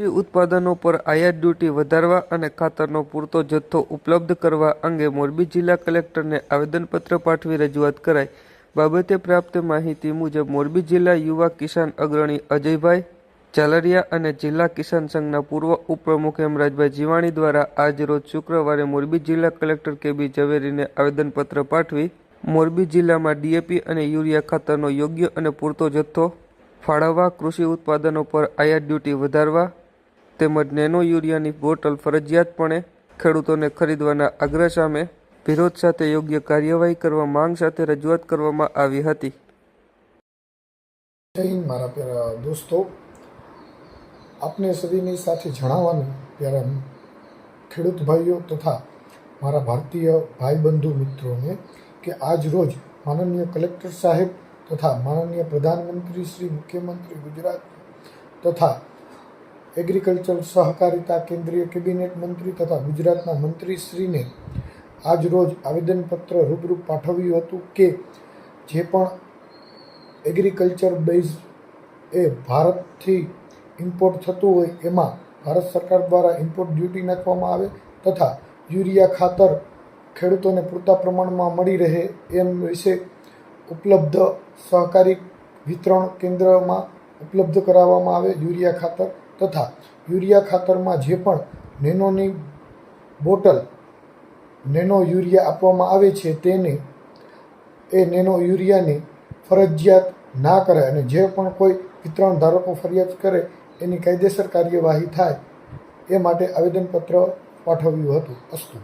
કૃષિ ઉત્પાદનો પર આયાત ડ્યુટી વધારવા અને ખાતરનો પૂરતો જથ્થો ઉપલબ્ધ કરવા અંગે મોરબી જિલ્લા કલેક્ટરને આવેદનપત્ર પાઠવી રજૂઆત કરાઈ. બાબતે પ્રાપ્ત માહિતી મુજબ મોરબી જિલ્લા યુવા કિસાન અગ્રણી અજયભાઈ ચાલરિયા અને જિલ્લા કિસાન સંઘના પૂર્વ ઉપપ્રમુખ હેમરાજભાઈ જીવાણી દ્વારા આજરોજ શુક્રવારે મોરબી જિલ્લા કલેક્ટર કેબી ઝવેરીને આવેદનપત્ર પાઠવી મોરબી જિલ્લામાં ડીએપી અને યુરિયા ખાતરનો યોગ્ય અને પૂરતો જથ્થો ફાળવવા, કૃષિ ઉત્પાદનો પર આયાત ડ્યુટી વધારવા તેમજ નેનો યુરિયાની બોટલ ફરજિયાતપણે ખેડૂતોને ખરીદવાના આગ્રહ સામે વિરોધ સાથે યોગ્ય કાર્યવાહી કરવા માંગ સાથે રજૂઆત કરવામાં આવી હતી. મારા દોસ્તો. આપને સદીની સાથે જણાવવાનું ત્યારે ખેડૂત ભાઈઓ તથા મારા ભારતીય ભાઈબંધુ મિત્રોને કે આજ રોજ માનનીય કલેક્ટર સાહેબ તથા માનનીય પ્રધાનમંત્રી શ્રી મુખ્યમંત્રી ગુજરાત તથા એગ્રીકલ્ચર સહકારિતા કેન્દ્રીય કેબિનેટ મંત્રી તથા ગુજરાતના મંત્રીશ્રીને આજ રોજ આવેદનપત્ર રૂબરૂ પાઠવ્યું હતું કે જે પણ એગ્રીકલ્ચર બેઝ એ ભારતથી ઇમ્પોર્ટ થતું હોય એમાં ભારત સરકાર દ્વારા ઇમ્પોર્ટ ડ્યુટી નાખવામાં આવે તથા યુરિયા ખાતર ખેડૂતોને પૂરતા પ્રમાણમાં મળી રહે એમ વિશે ઉપલબ્ધ સહકારી વિતરણ કેન્દ્રમાં ઉપલબ્ધ કરાવવામાં આવે યુરિયા ખાતર તથા યુરિયા ખાતરમાં જે પણ નેનોની બોટલ નેનો યુરિયા આપવામાં આવે છે તેને એ નેનો યુરિયાની ફરજિયાત ના કરે અને જે પણ કોઈ વિતરણ ધારકો ફરિયાદ કરે એની કાયદેસર કાર્યવાહી થાય એ માટે આવેદનપત્ર પાઠવ્યું હતું અસ્તુ.